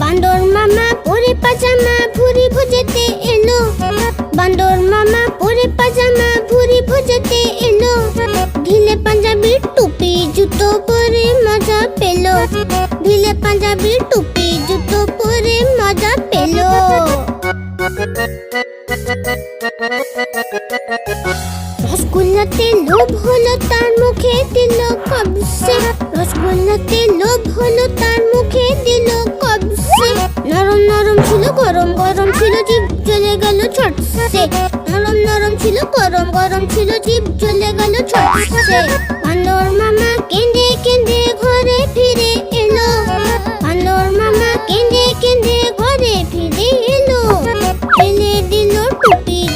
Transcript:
বান্দর মামা পরে পাজামা, ভুরি ভুজেতে এলো। বান্দর মামা পরে পাজামা, ভুরি ভুজেতে এলো। ঢিলে পাঞ্জাবি টুপি, জুতো পরে মজা পেল। ঢিলে পাঞ্জাবি টুপি রসগোল্লাতে লোভ হলো তার মুখে দিল কবসে। রসগোল্লাতে লোভ হলো তার মুখে দিল কবসে। নরম নরম ছিল, গরম গরম ছিল জিভ চলে গেল ছটসে। নরম নরম ছিল, গরম গরম ছিল চলে গেল ছটসে। বান্দর মামা কেঁদে কেঁদে ঘরে ফিরে এলো। বান্দর মামা কেঁদে